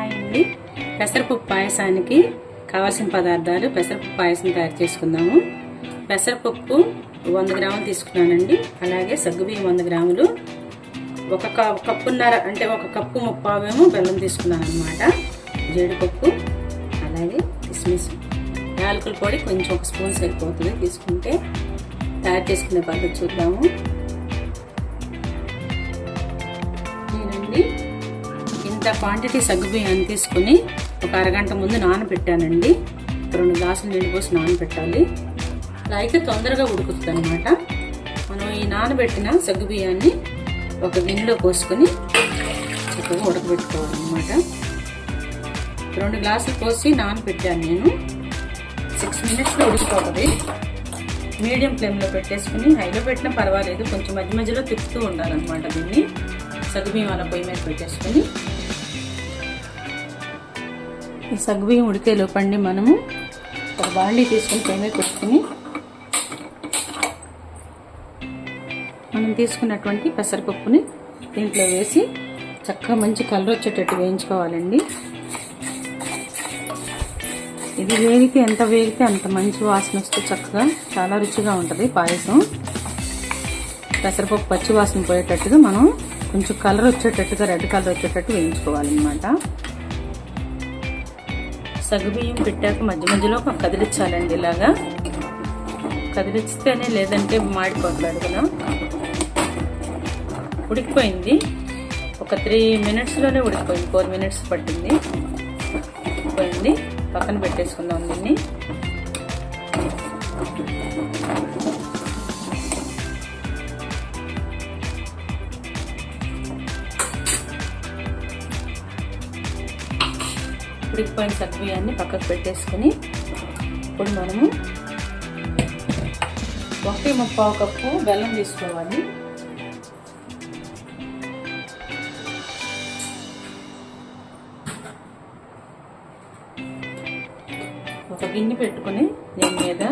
Hi అండి. పెసరపప్పు పాయసానికి కావాల్సిన పదార్థాలు పెసరపప్పు పాయసం తయారు చేసుకుందాము. పెసరపప్పు వంద గ్రాములు తీసుకున్నానండి. అలాగే సగ్గుబియ్యం వంద గ్రాములు. ఒక కప్పున్నర అంటే ఒక కప్పు ముప్పావేమో బెల్లం తీసుకున్నాను అనమాట జీడిపప్పు అలాగే కిస్మిస్. యాలకుల పొడి కొంచెం ఒక స్పూన్ సరిపోతుంది తీసుకుంటే. తయారు చేసుకునే పద్ధతి చూద్దాము. నేనండి ఇంత క్వాంటిటీ సగ్గుబియ్యాన్ని తీసుకుని ఒక అరగంట ముందు నానబెట్టానండి. రెండు గ్లాసులు నీళ్ళు పోసి నానబెట్టాలి. అలా అయితే తొందరగా ఉడుకుతుంది అనమాట మనం ఈ నానబెట్టిన సగ్గుబియ్యాన్ని ఒక గిన్నెలో పోసుకొని చక్కగా ఉడకబెట్టుకోవాలన్నమాట. రెండు గ్లాసులు పోసి నానబెట్టాను నేను. సిక్స్ మినిట్స్లో ఉడికిపోతుంది. మీడియం ఫ్లేమ్లో పెట్టేసుకుని హైలో పెట్టినా పర్వాలేదు. కొంచెం మధ్య మధ్యలో తిప్పుతూ ఉండాలన్నమాట దీన్ని. సగ్గుబియ్యం అలా పొయ్యి మీద పెట్టేసుకుని సగ్గుబియ్యం ఉడికే లోపండి మనము. ఒక బాండీ తీసుకుని పొయ్యి కొట్టుకుని మనం తీసుకున్నటువంటి పెసరపప్పుని దీంట్లో వేసి చక్కగా మంచి కలర్ వచ్చేటట్టు వేయించుకోవాలండి. ఇది వేగితే ఎంత వేగితే అంత మంచి వాసన వస్తే చక్కగా చాలా రుచిగా ఉంటుంది పాయసం. పెసరపప్పు పచ్చి వాసన పోయేటట్టుగా మనం కొంచెం కలర్ వచ్చేటట్టుగా రెడ్ కలర్ వచ్చేటట్టు వేయించుకోవాలన్నమాట. సగ్గుబియ్యం పెట్టాక మధ్య మధ్యలో కదిలించాలండి ఇలాగా. కదిలిస్తేనే లేదంటే మాడిపోతాడు కదా. ఉడికిపోయింది. ఒక త్రీ మినిట్స్లోనే ఉడికిపోయింది. ఫోర్ మినిట్స్ పట్టింది. ఉడికిపోయింది. పక్కన పెట్టేసుకుందాం దీన్ని. ఉడికిపోయిన సగ్గుబియ్యాన్ని పక్కకు పెట్టేసుకుని ఇప్పుడు మనము ఒకటి ముప్పావు కప్పు బెల్లం తీసుకోవాలి. ఒక గిన్నె పెట్టుకుని దీని మీద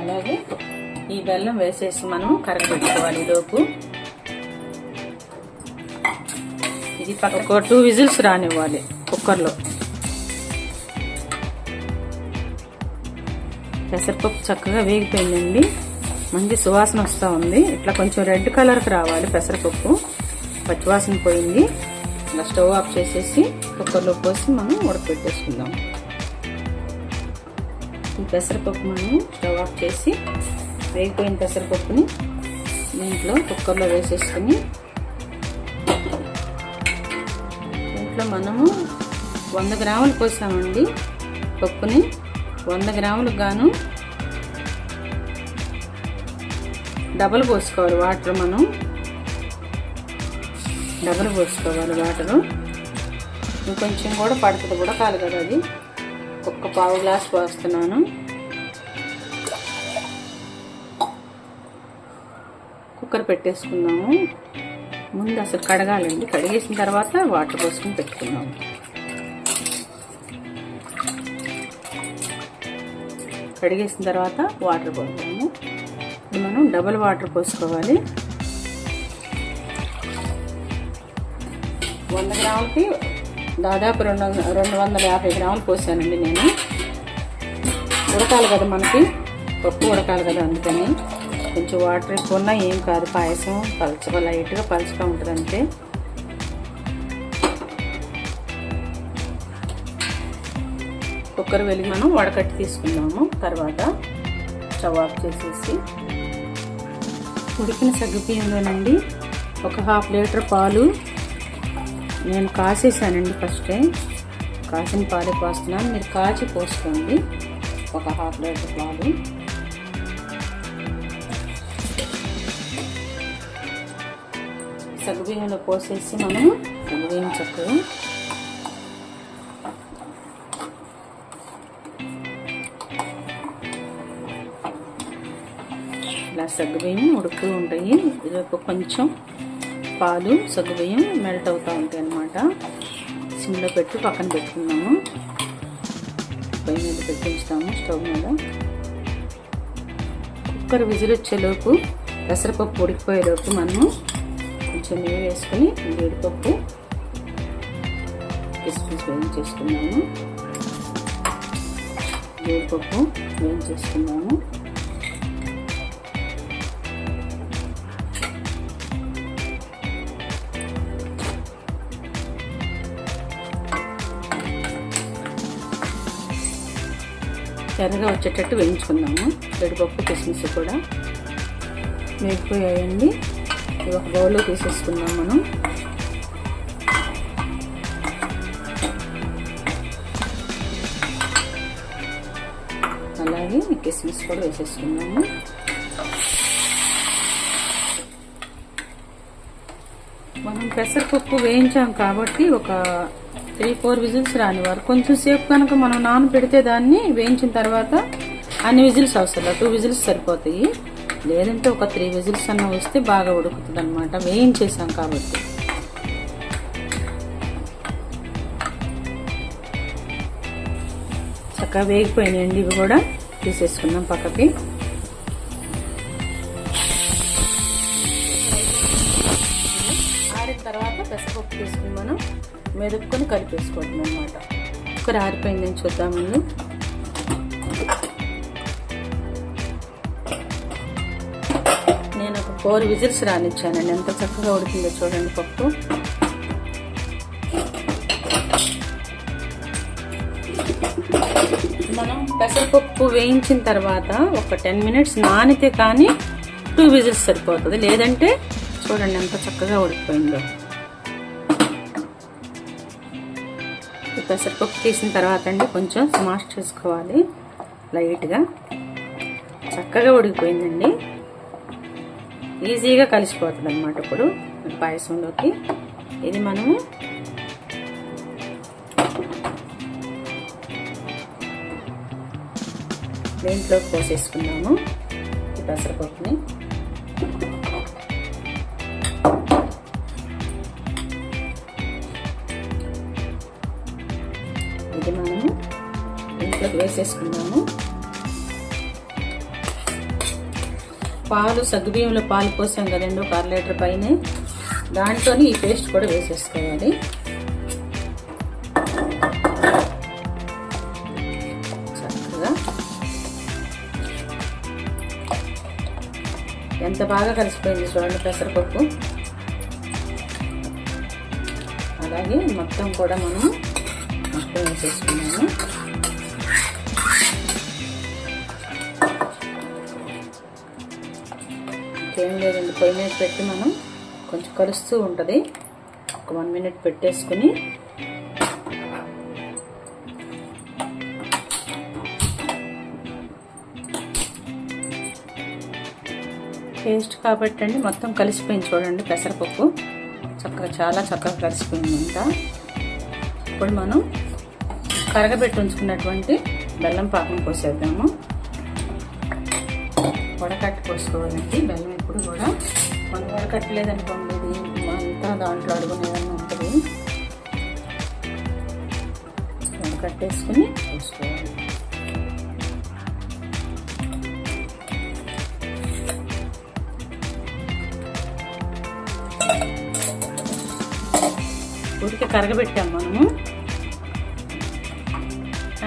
అలాగే ఈ బెల్లం వేసేసి మనం కరగబెట్టుకోవాలి లోపు ఇది పక్క ఒక టూ విజిల్స్ రానివ్వాలి. కుక్కర్లో. పెసరపప్పు చక్కగా వేగిపోయిందండి. మంచి సువాసన వస్తూ ఉంది. ఇట్లా కొంచెం రెడ్ కలర్కి రావాలి పెసరపప్పు. పచ్చివాసన పోయింది. ఇలా స్టవ్ ఆఫ్ చేసేసి కుక్కర్లో పోసి మనం ఉడకపెట్టేసుకుందాం. ఈ పెసరపప్పు మనం స్టవ్ ఆఫ్ చేసి వేగిపోయిన పెసరపప్పుని దీంట్లో కుక్కర్లో వేసేసుకుని దీంట్లో మనము వంద గ్రాములు పోసామండి పప్పుని. వంద గ్రాములకు గాను డబల్ పోసుకోవాలి వాటర్ మనం. డబల్ పోసుకోవాలి వాటరు. ఇంకొంచెం కూడా పడుతుంది కూడా కాదు కదా అది. ఒక్క పావు గ్లాస్ పోస్తున్నాను. కుక్కర్ పెట్టేసుకుందాము ముందు అసలు కడగాలండి. కడిగేసిన తర్వాత వాటర్ పోసుకుని పెట్టుకుందాము. కడిగేసిన తర్వాత వాటర్ పోస్తాము ఇప్పుడు మనం డబల్ వాటర్ పోసుకోవాలి. వంద గ్రాములకి దాదాపు రెండు రెండు వందల యాభై గ్రాములు పోసానండి నేను. ఉడకాలి కదా మనకి? పప్పు ఉడకాలి కదా అందుకని. కొంచెం వాటర్ ఎక్కువ ఏం కాదు. పాయసం పలచగా లైట్గా పలచగా ఉంటుంది అంతే కుక్కర్ వెళ్ళి మనం వడకట్టి తీసుకుందాము. తర్వాత స్టవ్ ఆఫ్ చేసేసి ఉడికిన సగ్గుబియ్యంలోనండి ఒక హాఫ్ లీటర్ పాలు నేను కాసేసానండి ఫస్టే కాసిన పాలే పోస్తున్నాను. మీరు కాచి పోసుకోండి. ఒక హాఫ్ లీటర్ పాలు. సగ్గుబియ్యంలో పోసేసి మనం సగ్గుబియ్యం చక్కగా సగ్గుబియ్యం ఉడుకుతూ ఉంటాయి. ఇదొక కొంచెం పాలు సగ్గుబియ్యం మెల్ట్ అవుతూ ఉంటాయి అన్నమాట. సిమ్లో పెట్టి పక్కన పెట్టుకున్నాము పొయ్యి మీద పెట్టించుతాము స్టవ్ మీద. కుక్కర్ విజిల్ వచ్చేలోపు పెసరపప్పు ఉడికిపోయేలోపు మనము కొంచెం నీరు వేసుకొని జీడిపప్పు కిస్మిస్ వేయించేసుకున్నాము జీడిపప్పు వేయించేసుకున్నాము ఎర్రగా వచ్చేటట్టు వేయించుకుందాము. జీడిపప్పు కిస్మిస్ కూడా. వేగిపోయాయండి. ఇవి ఒక బౌల్లో తీసేసుకున్నాం మనం. అలాగే కిస్మిస్ కూడా వేసేసుకున్నాము మనం పెసరపప్పు వేయించాం కాబట్టి ఒక త్రీ ఫోర్ విజిల్స్ రాని వారు. కొంచెం సేపు కనుక మనం నాన పెడితే దాన్ని వేయించిన తర్వాత అన్ని విజిల్స్ అవసరం టూ విజిల్స్ సరిపోతాయి. లేదంటే ఒక త్రీ విజిల్స్ అన్న వస్తే బాగా ఉడుకుతుంది అనమాట వేయించేసాం కాబట్టి. చక్కగా వేగిపోయినాయండి ఇవి కూడా. తీసేసుకున్నాం పక్కకి. పెసరపప్పు తీసుకుని మనం మెదుపుకొని కలిపేసుకోవటం అనమాట కుక్కర్ ఆరిపోయిందని చూద్దామండి నేను ఒక ఫోర్ విజిల్స్ రానిచ్చానండి ఎంత చక్కగా ఉడికిందో చూడండి పప్పు. మనం పెసరపప్పు వేయించిన తర్వాత ఒక టెన్ మినిట్స్ నానితే కానీ టూ విజిల్స్ సరిపోతుంది. లేదంటే చూడండి ఎంత చక్కగా ఉడికిపోయిందో. పెసరపప్పు తీసిన తర్వాత అండి కొంచెం స్మాష్ చేసుకోవాలి లైట్గా. చక్కగా ఉడికిపోయిందండి. ఈజీగా కలిసిపోతుంది అనమాట ఇప్పుడు పాయసంలోకి. ఇది మనము దేంట్లోకి పోసేసుకున్నాము పెసరపప్పుని. వేసేసుకున్నాము పాలు సగ్గుబియ్యంలో పాలు పోసాం కదండి ఒక అర లీటర్ పైన. దాంట్లోని ఈ పేస్ట్ కూడా వేసేసుకోవాలి. చక్కగా. ఎంత బాగా కలిసిపోయింది చూడండి పెసరపప్పు. అలాగే మొత్తం కూడా మనం మొత్తం వేసేసుకున్నాము. ఇంకేం లేదండి. పొయ్యి మీద పెట్టి మనం కొంచెం కలుస్తూ ఉంటుంది. ఒక వన్ మినిట్ పెట్టేసుకుని పేస్ట్ కాబట్టి అండి మొత్తం కలిసిపోయింది చూడండి పెసరపప్పు. చక్కగా చాలా చక్కగా కలిసిపోయింది అంతా. ఇప్పుడు మనం కరగబెట్టి ఉంచుకున్నటువంటి బెల్లం పాకం పోసేద్దాము. వడకట్టి పోసుకోవాలండి బెల్లం ఎప్పుడు కూడా మనం వడకట్టలేదనుకోండి ఇది అంతా దాంట్లో అడుగునే ఉంటుంది? వడకట్టేసుకుని పోసుకోవాలి ఉడికి కరగబెట్టాం మనము.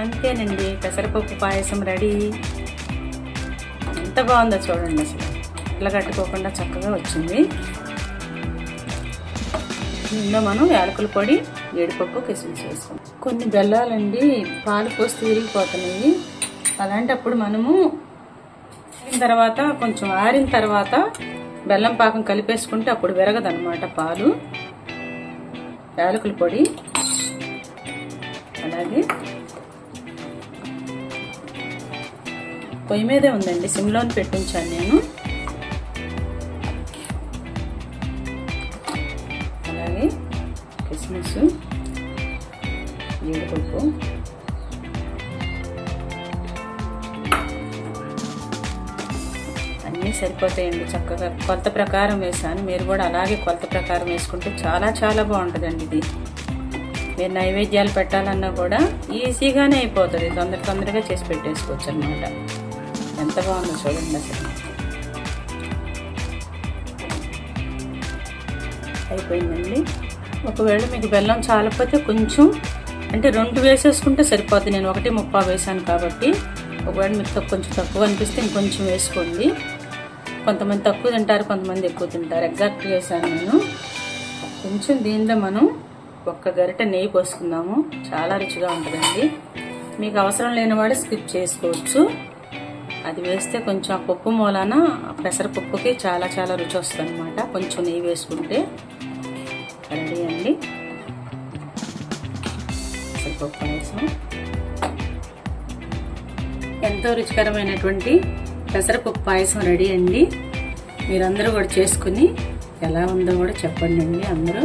అంతేనండి. పెసరపప్పు పాయసం రెడీ. ఎంత బాగుందో చూడండి అసలు. ఇట్లా కట్టుకోకుండా చక్కగా వచ్చింది. ఇందులో మనం యాలకుల పొడి జీడిపప్పు కిస్మిస్ వేస్తాం. కొన్ని బెల్లాలండి పాలు పోస్తే విరిగిపోతున్నాయి అలాంటప్పుడు మనము తర్వాత కొంచెం ఆరిన తర్వాత బెల్లం పాకం కలిపేసుకుంటే అప్పుడు విరగదనమాట పాలు. యాలకుల పొడి. అలాగే పొయ్యి మీదే ఉందండి సిమ్లోని పెట్టించాను నేను. అలాగే కిస్మిస్ జీడిపప్పు. అన్నీ సరిపోతాయండి చక్కగా కొలత ప్రకారం వేసాను మీరు కూడా అలాగే కొలత ప్రకారం వేసుకుంటే చాలా చాలా బాగుంటుందండి ఇది. మీరు నైవేద్యాలు పెట్టాలన్నా కూడా ఈజీగానే అయిపోతుంది. తొందర తొందరగా చేసి పెట్టేసుకోవచ్చు అనమాట ఎంత బాగుందో చూడండి అసలు. అయిపోయిందండి. ఒకవేళ మీకు బెల్లం చాలకపోతే కొంచెం అంటే రెండు వేసేసుకుంటే సరిపోద్ది. నేను ఒకటి ముప్పా వేసాను కాబట్టి. ఒకవేళ మీకు కొంచెం తక్కువ అనిపిస్తే ఇంకొంచెం వేసుకోండి. కొంతమంది తక్కువ తింటారు కొంతమంది ఎక్కువ తింటారు. ఎగ్జాక్ట్ వేసాను నేను. కొంచెం దీనిలో మనం ఒక్క గరిట నెయ్యి పోసుకుందాము. చాలా రుచిగా ఉంటుందండి. మీకు అవసరం లేని వాడు స్కిప్ చేసుకోవచ్చు. అది వేస్తే కొంచెం ఆ పప్పు మూలాన పెసరపప్పుకి చాలా చాలా రుచి వస్తుంది అనమాట కొంచెం నెయ్యి వేసుకుంటే. రెడీ అండి. పెసరపప్పు పాయసం ఎంతో రుచికరమైనటువంటి పెసరపప్పు పాయసం రెడీ అండి. మీరందరూ కూడా చేసుకుని ఎలా ఉందో కూడా చెప్పండి అండి అందరూ.